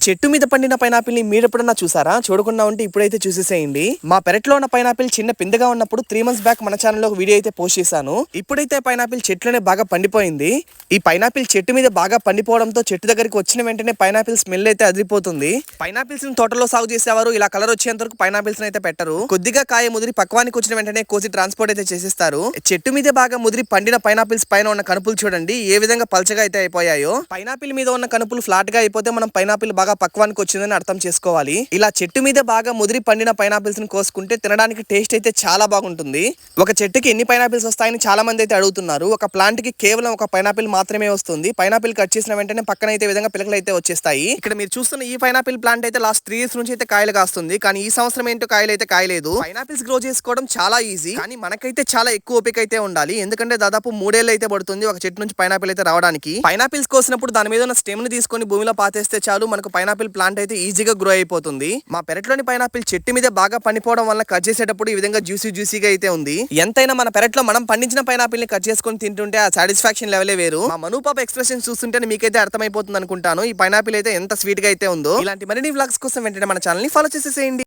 చెట్టు మీద పండిన పైనాపిల్ని మీరు ఎప్పుడన్నా చూసారా? చూడకుండా ఉంటే ఇప్పుడైతే చూసేసేయండి. మా పెరట్లో ఉన్న పైనాపిల్ చిన్న పిందగా ఉన్నప్పుడు త్రీ మంత్స్ బ్యాక్ మన ఛానల్లో ఒక వీడియో అయితే పోస్ట్ చేశాను. ఇప్పుడైతే పైనాపిల్ చెట్లోనే బాగా పండిపోయింది. ఈ పైనాపిల్ చెట్టు మీద బాగా పండిపోవడంతో చెట్టు దగ్గరికి వచ్చిన వెంటనే పైనాపిల్ స్మెల్ అయితే అదిరిపోతుంది. పైనాపిల్స్ని తోటలో సాగు చేసేవారు ఇలా కలర్ వచ్చేంత వరకు పైనాపిల్స్ అయితే పెట్టరు. కొద్దిగా కాయ ముదిరి పక్వానికి వచ్చిన వెంటనే కోసి ట్రాన్స్పోర్ట్ అయితే చేసేస్తారు. చెట్టు మీద బాగా ముదిరి పండిన పైనాపిల్స్ పైన ఉన్న కనుపులు చూడండి ఏ విధంగా పల్చగా అయితే అయిపోయాయో. పైనాపిల్ మీద ఉన్న కనుపులు ఫ్లాట్గా అయిపోతే మనం పైనాపిల్ బాగా పక్వానికి వచ్చిందని అర్థం చేసుకోవాలి. ఇలా చెట్టు మీద బాగా ముదిరి పండిన పైనాపిల్స్ని కోసుకుంటే తినడానికి టేస్ట్ అయితే చాలా బాగుంటుంది. ఒక చెట్టుకి ఎన్ని పైనాపిల్స్ వస్తాయని చాలా మంది అయితే అడుగుతున్నారు. ఒక ప్లాంట్కి కేవలం ఒక పైనాపిల్ మాత్రమే వస్తుంది. పైనాపిల్ కట్ చేసిన వెంటనే పక్కన అయితే విధంగా పిలకలు అయితే వచ్చేస్తాయి. ఇక్కడ మీరు చూస్తున్న ఈ పైనాపిల్ ప్లాంట్ అయితే లాస్ట్ త్రీ ఇయర్స్ నుంచి అయితే కాయలు కాస్తుంది. కానీ ఈ సంవత్సరం ఏంటో కాయలు అయితే కాయలేదు. పైనాపిల్స్ గ్రో చేసుకోవడం చాలా ఈజీ కానీ మనకైతే చాలా ఎక్కువ ఓపిక అయితే ఉండాలి. ఎందుకంటే దాదాపు మూడేళ్ళు అయితే పడుతుంది ఒక చెట్టు నుంచి పైనాపిల్ అయితే రావడానికి. పైనాపిల్స్ కోసినప్పుడు దాని మీద ఉన్న స్టెమ్ని తీసుకొని భూమిలో పాతేస్తే చాలు. మనకు పైనాపిల్ ప్లాంట్ అయితే ఈజీగా గ్రో అయిపోతుంది. మా పెరట్లోని పైనాపిల్ చెట్టు మీద బాగా పనిపోవడం వల్ల కట్ చేసేటప్పుడు ఈ విధంగా జ్యూసీ జ్యూసీగా అయితే ఉంది. ఎంతైనా మన పెరట్లో మనం పండించిన పైనాపిల్ని కట్ చేసుకొని తింటుంటే ఆ సాటిస్ఫాక్షన్ లెవెలే వేరు. మా మనుపాప ఎక్స్ప్రెషన్ చూస్తుంటే మీకైతే అర్థమైపోతుంది అనుకుంటాను ఈ పైనాపిల్ అయితే ఎంత స్వీట్గా అయితే ఉందో. ఇలాంటి మరిన్ని వ్లాగ్స్ కోసం వెంటనే మన ఛానల్ని ఫాలో చేసేసేయండి.